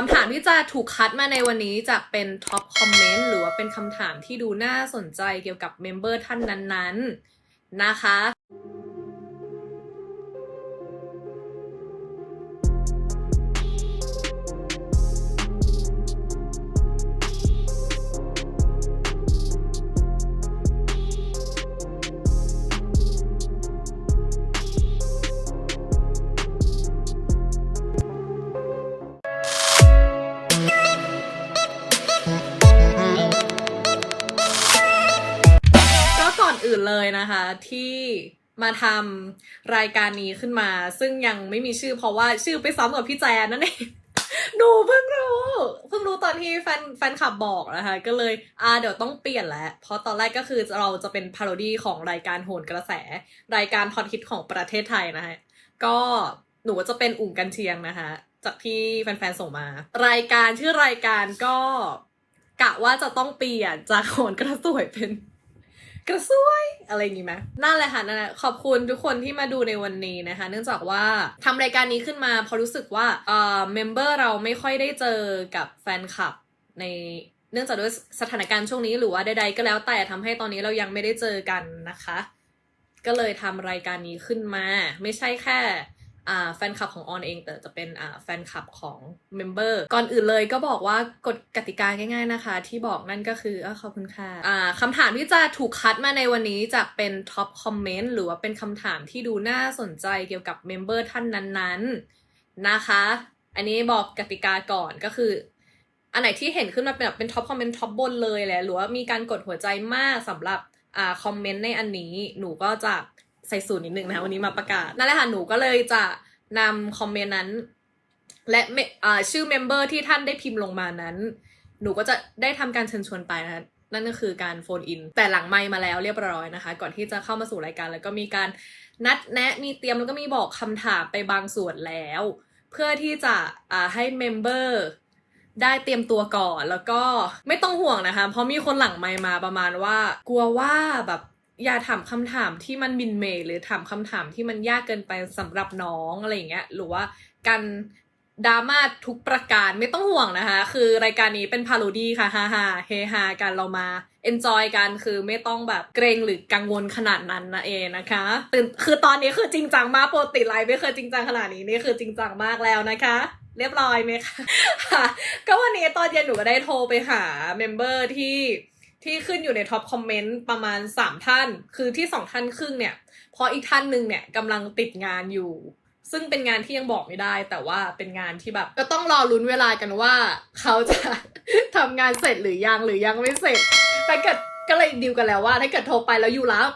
คำถามที่จะถูกคัดมาในวันนี้จะเป็นท็อปคอมเมนต์หรือว่าเป็นคำถามที่ดูน่าสนใจเกี่ยวกับเมมเบอร์ท่านนั้นๆ นะคะ นอื่นเลยนะคะที่มาทำรายการนี้ขึ้นมา ซึ่งยังไม่มีชื่อเพราะว่าชื่อไปซ้ำกับพี่แจนนั่นเองหนูเพิ่งรู้เพิ่งรู้ตอนที่แฟนแฟนคลับบอกนะคะ ก็เลยอ่าเดี๋ยวต้องเปลี่ยนแล้ว เพราะตอนแรกก็คือเราจะเป็นพาโรดี้ของรายการโหนกระแส รายการฮอตฮิตของประเทศไทยนะคะก็หนูจะเป็นอุ่งกันเชียงนะคะ จากที่แฟนๆส่งมา รายการชื่อรายการก็กะว่าจะต้องเปลี่ยนจากโหนกระสวยเป็น กระซวยอะไรอย่างงี้ไหมนั่นแหละค่ะนั่นแหละขอบคุณทุกคนที่มาดูในวันนี้นะคะ เนื่องจากว่าทำรายการนี้ขึ้นมาเพราะรู้สึกว่าเอ่อเมมเบอร์เราไม่ค่อยได้เจอกับแฟนคลับในเนื่องจากด้วยสถานการณ์ช่วงนี้หรือว่าใดๆก็แล้วแต่ทำให้ตอนนี้เรายังไม่ได้เจอกันนะคะ ก็เลยทำรายการนี้ขึ้นมา ไม่ใช่แค่ แฟนคลับของออนเอง แต่จะเป็นแฟนคลับของเมมเบอร์ก่อนอื่นเลยก็บอกว่ากฎกติกาง่าย ๆนะคะ ที่บอกนั่นก็คืออขอบคุณค่ะคำถามที่จะถูกคัดมาในวันนี้จะเป็นท็อปคอมเมนต์หรือว่าเป็นคำถามที่ดูน่าสนใจเกี่ยวกับเมมเบอร์ท่านนั้นๆนะคะ อันนี้บอกกติกาก่อนก็คืออันไหนที่เห็นขึ้นมาเป็นแบบเป็นท็อปคอมเมนต์ท็อปบนเลยแหละหรือว่ามีการกดหัวใจมากสำหรับอ่าคอมเมนต์ในอันนี้หนูก็จะ ใส่สูตรนิดนึงนะคะวันนี้มาประกาศนั่นแหละค่ะหนูก็เลยจะนำคอมเมนต์นั้น และชื่อเมมเบอร์ที่ท่านได้พิมพ์ลงมานั้น หนูก็จะได้ทำการเชิญชวนไปนะคะนั่นก็คือการโฟนอิน แต่หลังไมมาแล้วเรียบร้อยนะคะ ก่อนที่จะเข้ามาสู่รายการ แล้วก็มีการนัดแนะมีเตรียมแล้วก็มีบอกคำถามไปบางส่วนแล้ว เพื่อที่จะให้เมมเบอร์ได้เตรียมตัวก่อนแล้วก็ไม่ต้องห่วงนะคะ เพราะมีคนหลังไมมาประมาณว่า กลัวว่าแบบ อย่าถามคำถามที่มันบินเมย์หรือถามคำถามที่มันยากเกินไปสำหรับน้องอะไรอย่างเงี้ยหรือว่าการดราม่าทุกประการไม่ต้องห่วงนะคะ คือรายการนี้เป็นพาโรดี้ค่ะฮ่าฮ่าเฮฮากันเรามา enjoy กันคือไม่ต้องแบบเกรงหรือกังวลขนาดนั้นนะเองนะคะตื่นคือตอนนี้คือจริงจังมากโปกติไลฟ์ไม่เคยจริงจังขนาดนี้นี่คือจริงจังมากแล้วนะคะ เรียบร้อยไหมคะก็วันนี้ตอนเย็นหนูก็ได้โทรไปหาเมมเบอร์ที่ ที่ขึ้นอยู่ในท็อปคอมเมนต์ประมาณ 3 ท่าน คือที่ 2 ท่านครึ่งเนี่ย เพราะอีกท่านหนึ่งเนี่ยกำลังติดงานอยู่ ซึ่งเป็นงานที่ยังบอกไม่ได้ แต่ว่าเป็นงานที่แบบ ก็ต้องรอลุ้นเวลากันว่า เขาจะทำงานเสร็จหรือยังหรือยังไม่เสร็จแต่เกิดก็เลยดีลกันแล้วว่า ถ้าเกิดโทรไปแล้วอยู่รับ